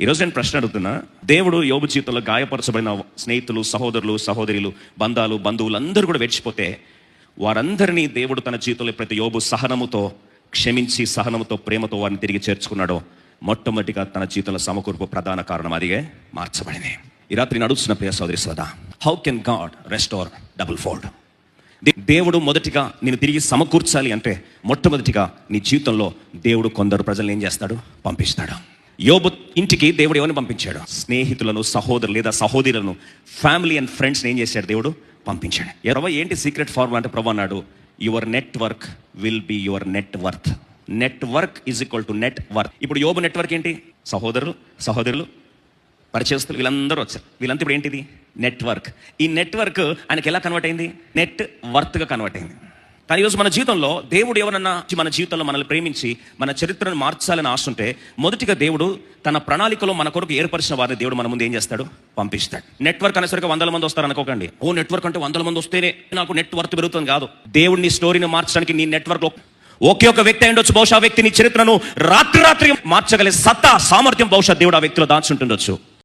ఈరోజు నేను ప్రశ్న అడుగుతున్నా. దేవుడు యోబు జీవితంలో గాయపరచబడిన స్నేహితులు సహోదరులు సహోదరులు బంధాలు బంధువులు అందరూ కూడా వెచ్చిపోతే వారందరినీ దేవుడు తన జీవితంలో ప్రతి యోబు సహనముతో క్షమించి సహనముతో ప్రేమతో వారిని తిరిగి చేర్చుకున్నాడో మొట్టమొదటిగా తన జీవితంలో సమకూర్పు ప్రధాన కారణం అదిగే మార్చబడింది. ఈ రాత్రి నడుస్తున్న ప్రియ సోదరి సోదా how can God restore double fold they- దేవుడు మొదటిగా నేను తిరిగి సమకూర్చాలి అంటే మొట్టమొదటిగా నీ జీవితంలో దేవుడు కొందరు ప్రజలను ఏం చేస్తాడు? పంపిస్తాడు. యోబు ఇంటికి దేవుడు ఎవరిని పంపించాడు? స్నేహితులను సహోదరు లేదా సహోదరులను ఫ్యామిలీ అండ్ ఫ్రెండ్స్ని ఏం చేశాడు దేవుడు? పంపించాడు. ఎరవ ఏంటి సీక్రెట్ ఫార్ములా అంటే ప్రభు అన్నాడు your network will be your net worth network is equal to net worth ఇప్పుడు యోబు నెట్వర్క్ ఏంటి? సహోదరులు సహోదరులు పరిచయస్తులు వీళ్ళందరూ వచ్చారు. వీళ్ళంతా ఇప్పుడు ఏంటిది? నెట్వర్క్ ఈ నెట్వర్క్ ఆయనకి ఎలా కన్వర్ట్ అయింది? నెట్ వర్త్గా కన్వర్ట్ అయింది. కానీ ఈరోజు మన జీవితంలో దేవుడు ఎవరన్నా మన జీవితంలో మనల్ని ప్రేమించి మన చరిత్రను మార్చాలని ఆశ ఉంటే మొదటిగా దేవుడు తన ప్రణాళికలో మన కొరకు ఏర్పరిచిన వారిని దేవుడు మన ముందు ఏం చేస్తాడు? పంపిస్తాడు. నెట్వర్క్ అనేసరికి వందల మంది వస్తారు అనుకోకండి. ఓ నెట్వర్క్ అంటే వందల మంది వస్తేనే నాకు నెట్వర్క్ పెరుగుతుంది కాదు. దేవుడు నీ స్టోరీని మార్చడానికి నీ నెట్వర్క్ ఒకే ఒక వ్యక్తి అయిండొచ్చు బహుశా వ్యక్తి నీ చరిత్రను రాత్రి రాత్రి మార్చగలిగే సత్తా సామర్థ్యం బహుశా దేవుడు ఆ వ్యక్తిలో దాచుంటుండొచ్చు.